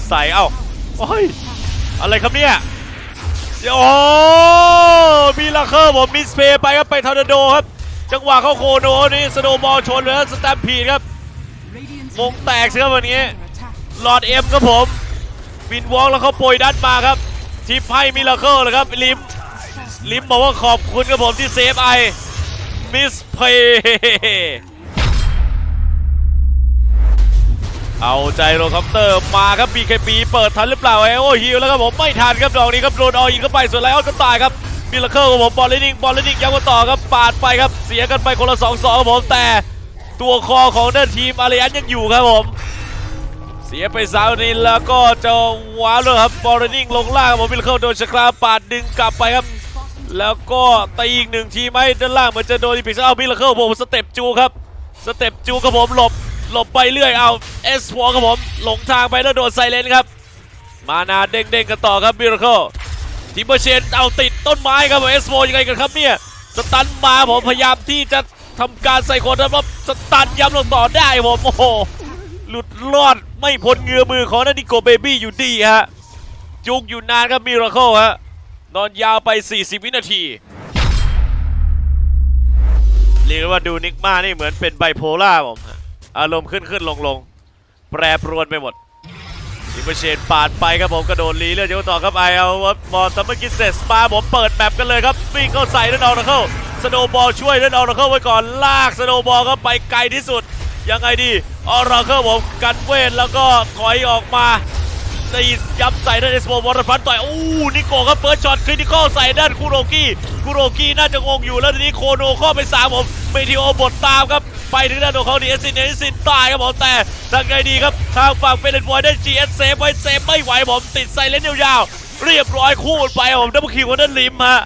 ดใส่เอ้าโอ้ยอะไรครับเนี่ยโอ้มีลาเคอร์ผมมิสเพย์ไปครับไปทอร์นาโดครับ จังหวะเข้าโคโนนี่สโนบอลชนเลยสแตมพีดครับวงแตกสิครับวันนี้หลอดเอ็มครับผมวินวอล์กแล้วเขาโปรยดันมาครับทิปให้มิลาเคิลเลยครับลิมลิมบอกว่าขอบคุณครับผมที่เซฟไอมิสเพย์ เอาใจโรคอปเตอร์มาครับ BKB เปิดทันหรือเปล่าไอโอฮิวแล้วครับผมไม่ทันครับดอกนี้ครับโดนออยิงเข้าไปส่วนไลออนก็ตายครับมิลเคิลครับผมบอลเลนิงบอลเลนิงย้ำกันต่อครับปาดไปครับเสียกันไปคนละ2 2ครับผมแต่ตัวคอของเดินทีมอาริอันยังอยู่ครับผมเสียไปซาวนินแล้วก็เจะว้าเลยครับบอลนิ่งลงล่างครับผมมิลเคิลโดนชะคราปาดดึงกลับไปครับ แล้วก็ตีอีกหนึ่งทีไหมด้านล่างเหมือนจะโดนอีพิกซ์เอามิลเคิลผมสเต็ปจูครับสเต็ปจูครับผมหลบ หลบไปเรื่อยเอาเอสวอครับผมหลงทางไปแล้วโดนไซเลนครับ มานาเด้งๆกันต่อครับมิลเคิลทิมเบอร์เชนเอาติดต้นไม้ครับผมเอสโฟยังไงกันครับเนี่ยสตันมาผมพยายามที่จะทำการใส่คนแล้วสตันย้ำลงต่อได้ผมโอ้โหหลุดรอดไม่พ้นเงือมือของนันดิโกเบบี้อยู่ดีฮะจุกอยู่นานครับมิราเคิลฮะนอนยาวไป 40 วินาทีเรียกว่าดูนิกมานี่เหมือนเป็นไบโพล่าผมฮะ อารมณ์ขึ้นขึ้นลงลงแปรปรวนไปหมดดิเบเชนปาดไปครับผมกระโดดลีเลือดเยอะต่อครับไอเอาบอลซัมเมอร์กินเซสปาผมเปิดแมปกันเลยครับวิ่งเข้าใส่แล้วนอร์เคิลสโนบอลช่วยแล้วนออร์เคิลไว้ก่อนลากสโนบอลก็ไปไกลที่สุด ยังไงดีออราเคิลผมกันเวทแล้วก็ถอยออกมาตียับใส่ด้านเอสโมวอร์พันต่อยอู้นิโก้ครับเปิดช็อตคริติคอลใส่ด้านคุโรกิคุโรกิน่าจะงงอยู่แล้วทีนี้โคโนเข้าไปสามผมเมทิโอบดตามครับ ไปถึงด้านของเขาดีเอสซินเอสซินตายครับผมแต่ทางไงดีครับทางฝั่งเป็นบอยได้จีเอสเซฟไว้เซฟไม่ไหวผมติดไซเลนยาวๆเรียบร้อยคู่ไปผมดับเบิลคิวของด้านลิมฮะ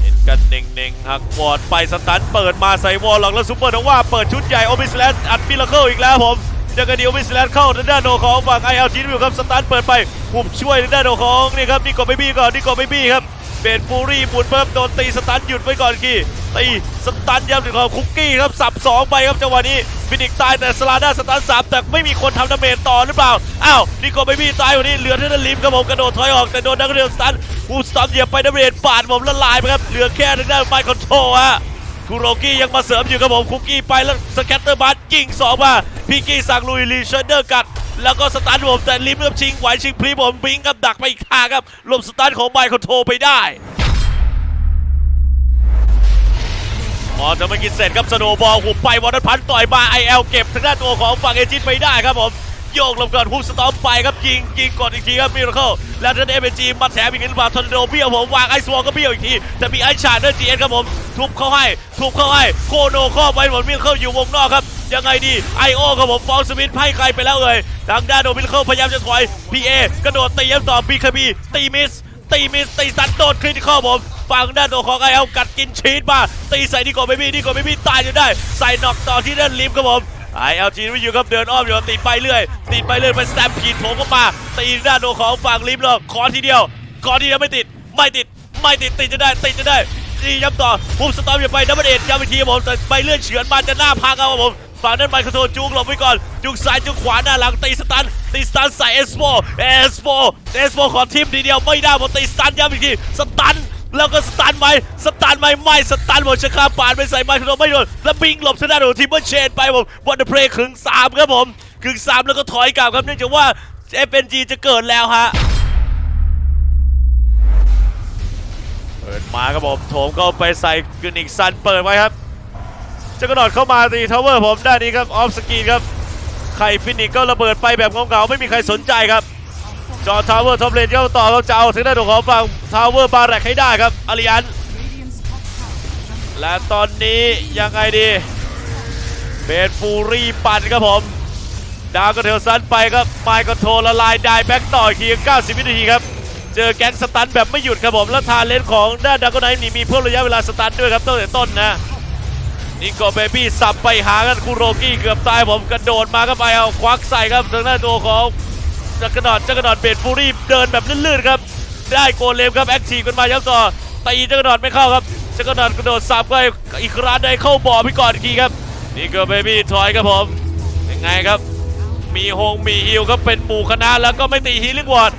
เห็นกันเน่งๆหักวอดไปสตันเปิดมาใส่วอลล็อกแล้วซูเปอร์โนว่าเปิดชุดใหญ่โอบิสแลนอัดมิลเคิลอีกแล้วผมยังกันดีโอบิสแลนเข้าทางด้านโนของฝั่งไอเอลทีนอยู่ครับสตันเปิดไปหุบช่วยทางด้านโนของนี่ครับนี่กดไม่บี้ก่อนนี่กดไม่บี้ครับเป็นฟูรี่หมุนเพิ่มโดนตีสตันหยุดไว้ก่อนกี่ ตีสตันย้ำถึงของคุกกี้ครับสับสองไปครับจังหวะนี้ฟินิกตายแต่สลาด้าสตันสามแต่ไม่มีคนทำดาเมจต่อหรือเปล่าอ้าวนี่กดไม่บี้ตายวันนี้เหลือที่ด้นลิมครับผมกระโดดถอยออกแต่โดนนักเรียนสตันผู้สตอมเหยียบไปดับเบิลปาดผมละลายไปครับเหลือแค่ทางด้านไมค์คอนโทรฮะคุโรกี้ยังมาเสริมอยู่ครับผมคุกกี้ไปแล้วสแกตเตอร์บัสยิงสองมาพี่กี้สั่งลุยรีเชนเดอร์กัดแล้วก็สตาร์ทผมแต่ลิมเริ่มชิงไหวชิงพลีผมบิงกับดักไปอีกทางครับลบสตาร์ทของไมค์คอนโทรไปได้ พอจะไม่กินเสร็จครับสโนบอลหุบไปวอลนัทพันต่อยมาไอเอลเก็บทางด้านตัวของฝั่งเอจิตไปได้ครับผมโยกลงก่อนฮุบสตอมไปครับยิงยิงก่อนอีกทีครับมิราเคิลแล้วทางเอเมจีมาแถมอีกหรือเปล่าทอร์นาโดเบี้ยวผมวางไอซ์วอลก็เบี้ยวอีกที แต่มีไอชาร์เดอร์จีเอ็นครับผม ทุบเข้าให้ ทุบเข้าให้ โคโนครอบไว้หมดมิราเคิลอยู่วงนอกครับ ยังไงดีไอโอครับผมฟองสมิธให้ใครไปแล้วเอ่ยทางด้านโดมิราเคิลพยายามจะถอยพีเอกระโดดตีย้ำต่อบีคบีตีมิส ตีมิสตีสันโดนคริติคอลผมฝั่งด้านตัวของไอเอลกัดกินชีสมาตีใส่ดีกว่าเบบี้ดีกว่าเบบี้ตายจนได้ใส่น็อกต่อที่ด้านลิมครับผมไอเอลจีนไม่อยู่ครับเดินอ้อมอยู่ติดไปเรื่อยติดไปเรื่อยไปแตมพีดโถมเข้ามาตีด้านตัวของฝั่งลิมเลยขอทีเดียวขอทีเดียวไม่ติดไม่ติดไม่ติดติดจะได้ติดจะได้ตีย้ำต่อปุ๊บสตอมอย่าไปดับเบิลเอ็ดย้ำอีกทีครับผมแต่ไปเลื่อนเฉือนมาจะหน้าพังเอาครับผม ฝั่งนั้นไมค์คอนโทรจุกหลบไว้ก่อนจุกซ้ายจุกขวาหน้าหลังตีสตันตีสตันใส่เอสโฟเอสโฟเอสโฟขอทีมทีเดียวไม่ได้ผมตีสตันย้ำอีกทีสตันแล้วก็สตันไหมสตันไหมไม่สตันหมดชะคาปาดไปใส่ไมค์คอนโทรลไม่โดนแล้วบิงหลบทางด้านทีมเบอร์เชนไปผมบอลเดอะเพลย์ครึ่งสามครับผมครึ่งสามแล้วก็ถอยกลับครับเนื่องจากว่า FNG จะเกิดแล้วฮะเปิดมาครับผมโถมเข้าไปใส่กึนิกซันเปิดไว้ครับ จะกระโดดเข้ามาตีทาวเวอร์ผมด้านนี้ครับออฟสกีนครับไข่ฟินิกก็ระเบิดไปแบบเงาๆไม่มีใครสนใจครับจอทาวเวอร์ท็อปเลนก็ต่อเราจะเอาถึงได้านของฝั่งทาวเวอร์บาร์แรกให้ได้ครับอาริอันและตอนนี้ยังไงดีเบนฟูรี่ปั่นครับผม ดาวก็เทลซันไปครับไมค์คอนโทรลละลายได้แบ็กต่ออีกที90 วินาทีครับ เจอแก๊งสตันแบบไม่หยุดครับผม แล้วทาเลนของด้านดักก็ไนนี่มีเพิ่มระยะเวลาสตันด้วยครับตั้งแต่ต้นนะ นิโกเบบี้สับไปหากันคุโรกี้เกือบตายผมกระโดดมาก็ไปเอาควักใส่ครับทางด้าตัวของจักรนอดจักรนอดเบดฟูรี่เดินแบบลื่นๆครับได้โกเลมครับแอคทีฟกันมาย้ำต่อตีจักรนอดไม่เข้าครับจักรนอดกระโดดสับก็อีกครั้งได้เข้าบ่อพี่ก่อนอีกทีครับนิโกเบบี้ถอยครับผมยังไงครับ มีโฮงมีฮิวครับเป็นหมู่คณะแล้วก็ไม่ตีฮีลิงวอร์ด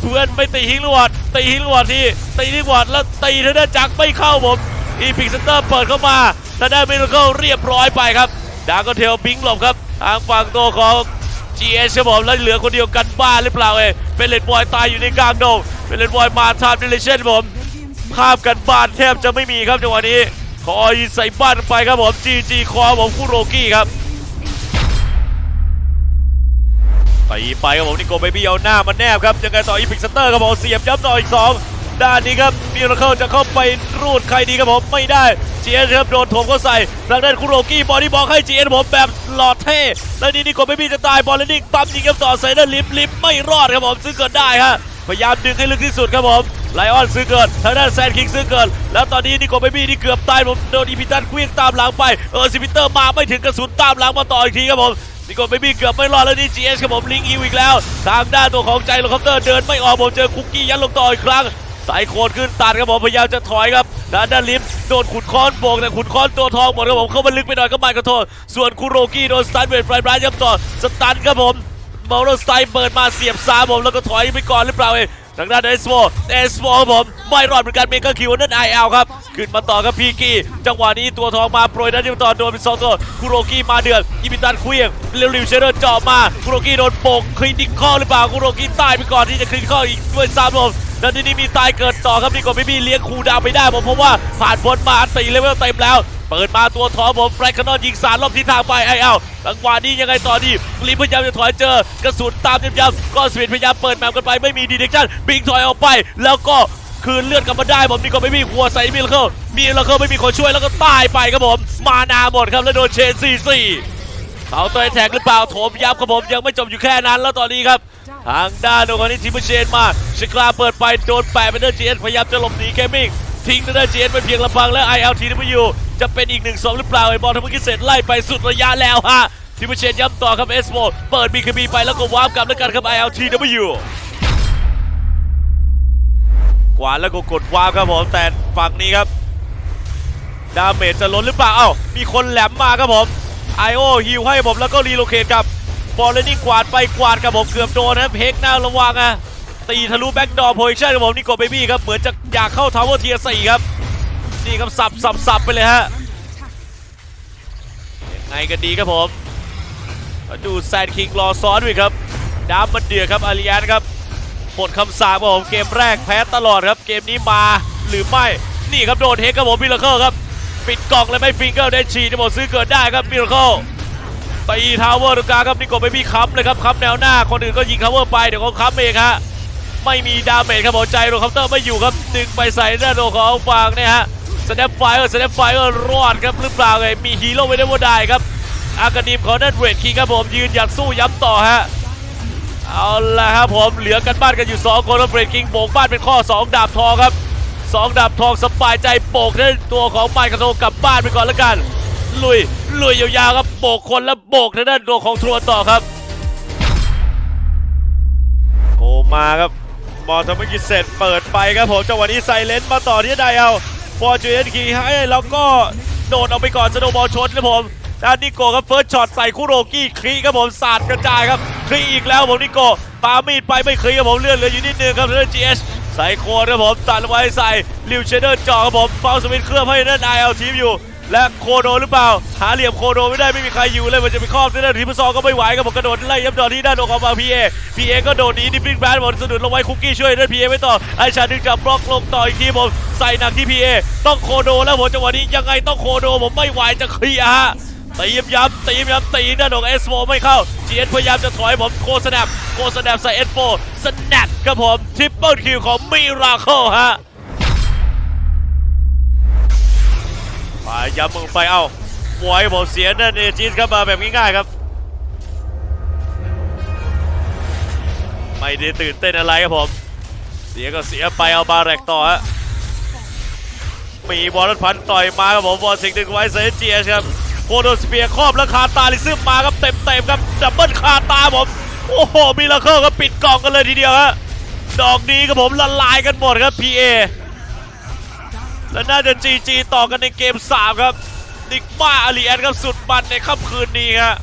เพื่อนไม่ตีฮีลิงวอร์ดตีฮีลิงวอร์ดที่ตีฮีลิงวอร์ดแล้วตีเทางด้จักไม่เข้าผมอีพิกเซนเตอร์เปิดเข้ามา ทางด้านมิราเคิลเรียบร้อยไปครับดาร์กเทลบิงหลบครับทางฝั่งตัวของ GS ครับผมแล้วเหลือคนเดียวกันบ้านหรือเปล่าเอยเป็นเลดบอยตายอยู่ในกลางดงเป็นเลดบอยมาทามดิเลชั่นผมภาพกันบ้านแทบจะไม่มีครับจังหวะนี้คอยใส่บ้านไปครับผม GG คอผมคุโรกี้ครับตีไปครับผมนิโกเบบี้เอาหน้ามันแนบครับยังไงต่ออีพิกสเตอร์ครับผมเสียบย้ำต่ออีกสอง ด้านนี้ครับมิราเคิลจะเข้าไปรูดใครดีครับผมไม่ได้ GS ครับโดนถมก็ใส่ทางด้านคุโรกี้บอดี้บอกให้ GS ผมแบบหลอดเท่แล้วนี่นิโกเบบี้จะตายบอลเลนดิ้งปั๊มยิงครับต่อใส่ด้านลิฟลิฟไม่รอดครับผมซึ่งเกิดได้ฮะพยายามดึงให้ลึกที่สุดครับผมไลออนซื้อเกินทางด้านแซนคิงซื้อเกินแล้วตอนนี้นิโกเบบี้นี่เกือบตายผมโดนอีพิตันเคลี้ยงตามหลังไปเออซิพิเตอร์มาไม่ถึงกระสุนตามหลังมาต่ออีกทีครับผมนิโกเบบี้เกือบไม่รอดแล้วนี่ GS ครับผมลิงฮิวอีกแล้ว ทางด้านตัวของใจโลคอปเตอร์เดินไม่ออกผมเจอคุกกี้ยันลงต่ออีกครั้ง สายโคนขึ้นตัดครับผมพยายามจะถอยครับด้านด้านลิฟต์โดนขุนค้อนโบกแต่ขุนค้อนตัวทองหมดครับผมเข้ามาลึกไปหน่อยก็ไม่กระโทษ ส่วนคุโรกี้โดนสตันเวทไฟบรายย้ำต่อสตันครับผมเมาโรสไตเปิดมาเสียบซ้าผมแล้วก็ถอยไปก่อนหรือเปล่าเองทางด้านเอสโฟเอสโฟผมไม่รอดเหมือนกันเมกาคิวนั่นไอเอลครับขึ้นมาต่อกับพีกี้จังหวะนี้ตัวทองมาโปรยด้านที่ต่อโดนเป็นสองตัวคุโรกี้มาเดือดอิมิตันเคลียงเร็วริวเชเดอร์เจาะมาคุโรกี้โดนโปกคลินิคอหรือเปล่าคุโรกี้ตายไปก่อนที่จะคลินิคออีกด้วยซ้ำผม แล้วทีนี้มีตายเกิดต่อครับนี่ก็ไม่มีเลี้ยงคูดาวไปได้ผมเพราะว่าผ่านพ้นมาตีเลเวลเต็มแล้วเปิดมาตัวทอผมแฟรงคานอนยิงสารรอบทิศทางไปไอเอลจังหวะนี้ยังไงต่อดีลิมพยายามจะถอยเจอกระสุนตามย้ำๆก็สวิตพยายามเปิดแมปกันไปไม่มีดีเทคชั่นบิงถอยออกไป แล้วก็คืนเลือดกลับมาได้ผมนี่ก็ไม่มีหัวใส่มิลเคิลมีลเคิลไม่มีคนช่วยแล้วก็ตายไปครับผมมานาหมดครับแล้วโดนเชนซีซีเขาตัวแท็กหรือเปล่าโถมยับครับผมยังไม่จบอยู่แค่นั้นแล้วตอนนี้ครับ ทางด้านโดนนี้ทีมเชนมาชิคลาเปิดไปโดนแปะเป็นเดอร์จีเอสพยายามจะหลบหนีเกมมิ่งทิ้งเดอร์จีเอสไปเพียงลำพังและ ILTW จะเป็นอีกหนึ่งสองหรือเปล่าไอ้บอลทำเมื่อกี้เสร็จไล่ไปสุดระยะแล้วฮะทีมเชนย้ำต่อครับเอสโมเปิดบีคบีไปแล้วก็วาร์ปกลับแล้วกันครับ ILTW กวาดแล้วก็กดวาร์ปครับผมแต่ฝั่งนี้ครับดาเมจจะล้นหรือเปล่าเอ้ามีคนแหลมมาครับผมไอโอฮิวให้ผมแล้วก็รีโลเคทกับ บอลเลนนิ่กวาดไปกวาดกับผมเกือบโดนนะเฮกหน้าระวังอะตีทะลุแบ็กดอร์โพซิชั่นครับผมนี่โกเบบี้ครับเหมือนจะอยากเข้าทาวเวอร์เทียสี่ครับนี่ครับสับสับสับไปเลยฮะยังไงกันดีครับผมมาดูแซนคิงรอซ้อนด้วยครับดามมันเดือดครับอาริยานครับหมดคำสาปครับผมเกมแรกแพ้ตลอดครับเกมนี้มาหรือไม่นี่ครับโดนเฮกครับผมมิราเคิลครับปิดกล่องเลยไม่ฟิงเกิลได้ฉีดจะบอกซื้อเกิดได้ครับมิราเคิล ตีทาวเวอร์ตรงกลางครับนี่กดไปมีค้ำเลยครับค้ำแนวหน้าคนอื่นก็ยิงทาวเวอร์ไปเดี๋ยวเขาค้ำเองฮะไม่มีดาเมจครับผมใจโรคัพเตอร์ไม่อยู่ครับดึงไปใส่ด้านโดของฟางเนี่ยฮะสแนปไฟเออร์สแนปไฟเออร์รอดครับหรือเปล่าไงมีฮีโร่ไม่ได้ว่าได้ครับอากาดิมของนันเวทคิงครับผมยืนอยากสู้ย้ำต่อฮะเอาละครับผมเหลือกันบ้านกันอยู่ 2 คนแล้วเบรดคิงโบกบ้านเป็นข้อ 2 ดาบทองครับ 2 ดาบทองสบายใจโบกได้ตัวของไมค์กระโทกลับบ้านไปก่อนแล้วกัน ลุย ลุยยาวๆครับโบกคนแล้วโบกทางด้านตัวของทรวนต่อครับโอมาครับบอลทำให้กิจเสร็จเปิดไปครับผมจังหวะนี้ไซเลนต์มาต่อที่ไดเอาฟอร์จูเนคีให้แล้วก็โดดออกไปก่อนสโนว์บอลชนครับผมด้านนิโก้ครับเฟิร์สช็อตใส่คุโรกี้คลีครับผมสาดกระจายครับคลีอีกแล้วผมนิโก้ปามีดไปไม่คลีครับผมเลื่อนเหลืออยู่นิดนึงครับเรื่อง GS ใส่โคครับผมตัดไว้ใส่ลิวเชเดอร์จ่อครับผมเฝ้าสวิตเครื่องให้นั่นไอเอลทีมอยู่ และโคโดหรือเปล่า หาเหลี่ยมโคโดไม่ได้ไม่มีใครอยู่เลยมันจะไปครอบที่ด้นทีมซองก็ไม่ไหวครับผมกระโดดไล่ยับดอนที่ด้านของมาพีเอพีเอก็โดดหนีดิฟฟิงแบนหมดสะดุดลงไว้คุกกี้ช่วยด้านพีเอไม่ต่อไอชาดึงจับบล็อกลงต่ออีกทีผมใส่หนักที่พีเอต้องโคโดแล้วผมจังหวะนี้ยังไงต้องโคโดผมไม่ไหวจะเคลียร์ฮะตีย้ำย้ำตีย้ำตีด้านของเอสโฟไม่เข้าจียนพยายามจะถอยผมโคสแนปโคสแนปใส่เอสโฟสแนปครับผมทริปเปิลคิวของมิราเคิลฮะ ไปย้ำมึงไปเอ้ามวยผมเสียนั่นเอจีสครับมาแบบง่ายๆครับ ไม่ได้ตื่นเต้นอะไรครับผม เสียก็เสียไปเอาบาแรกต่อฮะมีบอลรถพันต่อยมาครับผมบอลสิงห์ดึงไว้เซเจียสครับโคโดสเปียครอบแล้วคาตาลิซึมมาครับเต็มๆครับดับเบิลคาตาผมโอ้โหมีลาเคิลก็ปิดกล่องกันเลยทีเดียวฮะดอกนี้ครับผมละลายกันหมดครับ PA และน่าจะ GG ต่อกันในเกม 3 ครับนิกมาอารีแอนครับสุดมันในค่ำคืนนี้ครับ